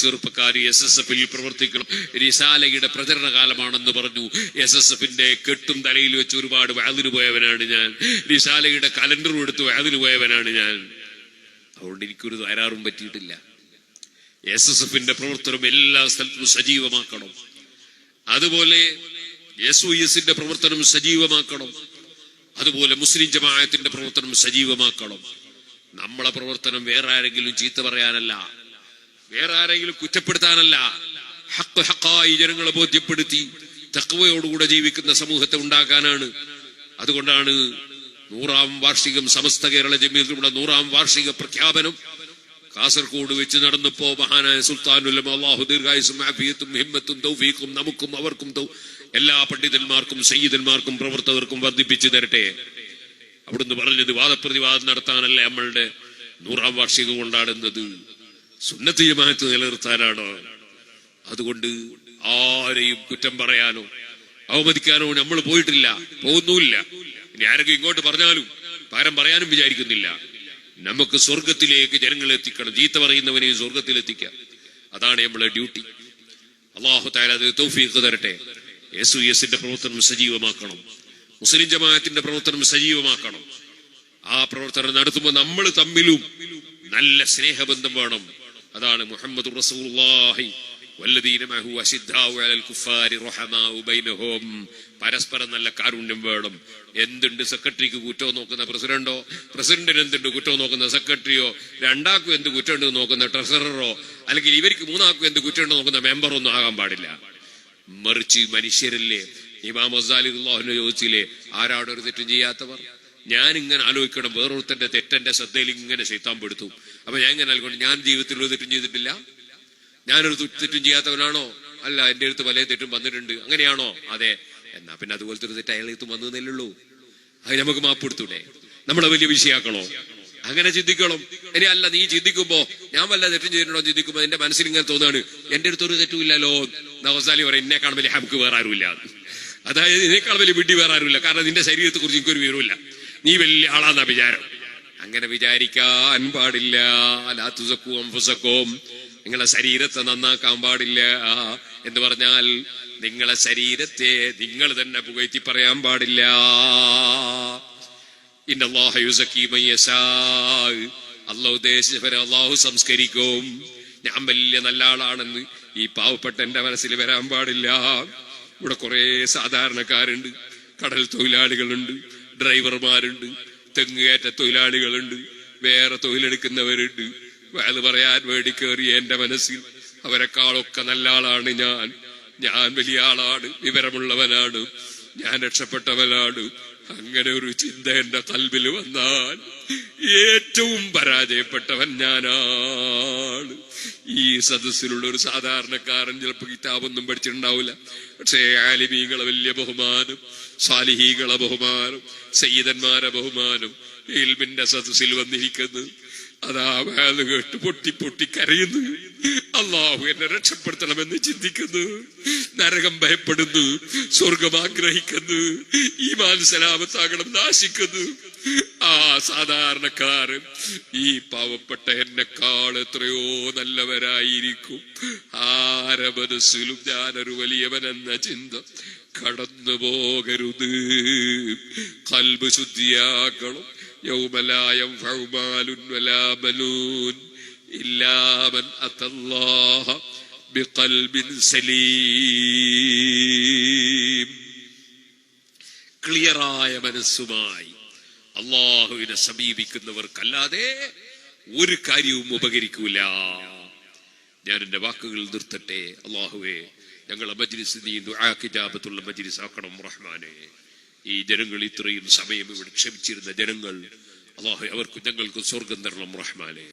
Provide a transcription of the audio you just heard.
ചെറുപ്പക്കാർ S S എഫിൽ പ്രവർത്തിക്കണം റിസാലയുടെ പ്രചരണ കാലമാണെന്ന് പറഞ്ഞു എസ് എസ് എഫിന്റെ കെട്ടും തലയിൽ വെച്ച് ഒരുപാട് വാതിന് പോയവനാണ് ഞാൻ. റിസാലയുടെ കലണ്ടറും എടുത്ത് വാതിന് പോയവനാണ് ഞാൻ. അതുകൊണ്ട് എനിക്കൊരു തരാറും പറ്റിയിട്ടില്ല. എസ് എസ് എഫിന്റെ പ്രവർത്തനം എല്ലാ സ്ഥലത്തും സജീവമാക്കണം. അതുപോലെ എസ് ഒ എസിന്റെ പ്രവർത്തനം സജീവമാക്കണം. അതുപോലെ മുസ്ലിം ജമാഅത്തിന്റെ പ്രവർത്തനം സജീവമാക്കണം. നമ്മളെ പ്രവർത്തനം വേറെ ആരെങ്കിലും ചീത്ത പറയാനല്ല. വേറെ ആരെങ്കിലും കുറ്റപ്പെടുത്താനല്ല. ഹക്ക് ഹക്കായി ജനങ്ങളെ ബോധ്യപ്പെടുത്തി തക്കവയോടുകൂടെ ജീവിക്കുന്ന സമൂഹത്തെ ഉണ്ടാക്കാനാണ്. അതുകൊണ്ടാണ് നൂറാം വാർഷികം സമസ്ത കേരള ജമീയത്തിലൂടെ നൂറാം വാർഷിക പ്രഖ്യാപനം കാസർഗോഡ് വെച്ച് നടന്നപ്പോ മഹാനായ സുൽത്താനുലം അള്ളാഹു ദീർഘായുസും ഹിമ്മത്തും തൗഫീഖും നമുക്കും അവർക്കും എല്ലാ പണ്ഡിതന്മാർക്കും സയ്യിദന്മാർക്കും പ്രവർത്തകർക്കും വർദ്ധിപ്പിച്ചു തരട്ടെ. അവിടുന്ന് പറഞ്ഞത് വാദപ്രതിവാദം നടത്താനല്ലേ നമ്മളുടെ നൂറാം വാർഷികം കൊണ്ടാടുന്നത്. സുന്നത്ത് ജമാഅത്ത് നിലനിർത്താനാണ്? അതുകൊണ്ട് ആരെയും കുറ്റം പറയാനോ അവമതിക്കാനോ നമ്മൾ പോയിട്ടില്ല പോകുന്നുമില്ല. ഇനി ആരെങ്കിലും ഇങ്ങോട്ട് പറഞ്ഞാലും പകരം പറയാനും വിചാരിക്കുന്നില്ല. നമുക്ക് സ്വർഗത്തിലേക്ക് ജനങ്ങളെ എത്തിക്കണം. ചീത്ത പറയുന്നവനെയും സ്വർഗത്തിലെത്തിക്കാം അതാണ് നമ്മളെ ഡ്യൂട്ടി. അള്ളാഹു താല അത് തൗഫീഖ് തരട്ടെ. എസ് യു എസിന്റെ പ്രവർത്തനം സജീവമാക്കണം. മുസ്ലിം ജമാഅത്തിന്റെ പ്രവർത്തനം സജീവമാക്കണം. ആ പ്രവർത്തനം നടത്തുമ്പോൾ നമ്മൾ തമ്മിലും നല്ല സ്നേഹബന്ധം വേണം. അതാണ് മുഹമ്മദ് റസൂലുള്ളാഹി. പരസ്പരം നല്ല കാരുണ്യം വേണം. എന്തുണ്ട് സെക്രട്ടറിക്ക് കുറ്റം നോക്കുന്ന പ്രസിഡന്റോ? പ്രസിഡന്റിന് എന്തുണ്ട് കുറ്റം നോക്കുന്ന സെക്രട്ടറിയോ? രണ്ടാക്കും എന്ത് കുറ്റമുണ്ട് നോക്കുന്ന ട്രഷററോ അല്ലെങ്കിൽ ഇവർക്ക് മൂന്നാക്കും എന്ത് കുറ്റമുണ്ട് നോക്കുന്ന മെമ്പറോ ഒന്നും ആകാൻ പാടില്ല. മറിച്ച് മനുഷ്യരല്ലേ? ഇമാം അസാലിഹുല്ലാഹിനെ ചോദിച്ചില്ലേ? ആരാടൊരു തെറ്റും ചെയ്യാത്തവർ? ഞാൻ ഇങ്ങനെ ആലോചിക്കണം വേറൊരുത്തന്റെ തെറ്റന്റെ ശ്രദ്ധയിൽ ഇങ്ങനെ ശൈത്താൻ പെടുത്തു. അപ്പൊ ഞാൻ ഇങ്ങനെ ആലോചിക്കണം ഞാൻ ജീവിതത്തിൽ ഒരു തെറ്റും ചെയ്തിട്ടില്ല. ഞാനൊരു തെറ്റും ചെയ്യാത്തവനാണോ? അല്ല എന്റെ അടുത്ത് പല തെറ്റും വന്നിട്ടുണ്ട്. അങ്ങനെയാണോ? അതെ. എന്നാ പിന്നെ അതുപോലത്തെ ഒരു തെറ്റ് അയാളെ വന്നു ഉള്ളൂ. അത് നമുക്ക് മാപ്പെടുത്തൂടെ നമ്മളെ വലിയ വിഷയാക്കണോ അങ്ങനെ ചിന്തിക്കണം. ഇനി അല്ല നീ ചിന്തിക്കുമ്പോ ഞാൻ വല്ല തെറ്റും ചെയ്തിട്ടുണ്ടോ ചിന്തിക്കുമ്പോ എന്റെ മനസ്സിൽ ഇങ്ങനെ തോന്നാണ് എന്റെ അടുത്ത് ഒരു തെറ്റുമില്ലല്ലോ നവസാലി പറയും എന്നെ കാണുമ്പോൾ ഹമുക്ക് വേറെ ആരുമില്ല. അതായത് ഇതിനേക്കാൾ വലിയ വിഡ്ഢി വേറെ ആരുമില്ല. കാരണം നിന്റെ ശരീരത്തെ കുറിച്ച് എനിക്കൊരു വിവരമില്ല നീ വലിയ ആളാന്നാ വിചാരം. അങ്ങനെ വിചാരിക്കാൻ പാടില്ല. ലാത്തുസക്കും ഫുസക്കും നിങ്ങളെ ശരീരത്തെ നന്നാക്കാൻ പാടില്ല. എന്ന് പറഞ്ഞാൽ നിങ്ങളെ ശരീരത്തെ നിങ്ങൾ തന്നെ പുകഴ്ത്തി പറയാൻ പാടില്ല. അല്ലാഹ് ഉദ്ദേശിച്ചവരെ അള്ളാഹു സംസ്കരിക്കും. ഞാൻ വലിയ നല്ല ആളാണെന്ന് ഈ പാവപ്പെട്ട എന്റെ മനസ്സിൽ വരാൻ പാടില്ല. ഇവിടെ കുറെ സാധാരണക്കാരുണ്ട്. കടൽ തൊഴിലാളികളുണ്ട്. ഡ്രൈവർമാരുണ്ട് തെങ്ങുകയറ്റ തൊഴിലാളികളുണ്ട് വേറെ തൊഴിലെടുക്കുന്നവരുണ്ട്. അത് പറയാൻ വേണ്ടി കയറി എന്റെ മനസ്സിൽ അവരെക്കാളൊക്കെ നല്ല ആളാണ് ഞാൻ. ഞാൻ വലിയ ആളാണ് വിവരമുള്ളവനാണ് ഞാൻ രക്ഷപ്പെട്ടവനാണ്. അങ്ങനെ ഒരു ചിന്ത എന്റെ കൽവിൽ വന്നാൽ ഏറ്റവും പരാജയപ്പെട്ടവൻ ഞാനാണ്. ഈ സദസ്സിലുള്ള ഒരു സാധാരണക്കാരൻ ചിലപ്പോ കിതാബൊന്നും പഠിച്ചിട്ടുണ്ടാവില്ല. പക്ഷേ ആലിമീകളെ വലിയ ബഹുമാനം സാലിഹീകളെ ബഹുമാനം സയ്യിദന്മാരെ ബഹുമാനം ഇൽമിന്റെ സദസ്സിൽ വന്നിരിക്കുന്നത്. അതാ വേദ കേട്ട് പൊട്ടി പൊട്ടി കരയുന്നു. അള്ളാഹു എന്നെ രക്ഷപ്പെടുത്തണമെന്ന് ചിന്തിക്കുന്നു. നരകം ഭയപ്പെടുന്നു. സ്വർഗം ആഗ്രഹിക്കുന്നു. ഈ മാനസലാമത്താകണം നാശിക്കുന്നു. ആ സാധാരണക്കാരൻ ഈ പാവപ്പെട്ട എന്നെക്കാൾ എത്രയോ നല്ലവരായിരിക്കും. ആരമനസ്സിലും ഞാനൊരു വലിയവനെന്ന ചിന്ത. കടന്നു പോകരുത്. കൽബ് ശുദ്ധിയാക്കണം യൗമലായം ഫൗമാലുൻ വലാബലൂൻ ഇല്ലാമൻ അതല്ലാഹ ബിഖൽബിൻ സലീം ക്ലിയറായ മനസ്സുമായി അള്ളാഹുവിനെ സമീപിക്കുന്നവർക്കല്ലാതെ ഒരു കാര്യവും ഉപകരിക്കൂല. ഞാൻ എന്റെ വാക്കുകൾ നിർത്തട്ടെ. അള്ളാഹുവെ ഞങ്ങളെ മജ്ലിസ് നീ ദുആഖിജാബത്തുള്ള മജ്ലിസ് ആക്കണം റഹ്മാനെ. ഈ ജനങ്ങൾ ഇത്രയും സമയം ഇവിടെ ക്ഷമിച്ചിരുന്ന ജനങ്ങൾ അള്ളാഹു അവർക്ക് ഞങ്ങൾക്ക് സ്വർഗം തരണം റഹ്മാനെ.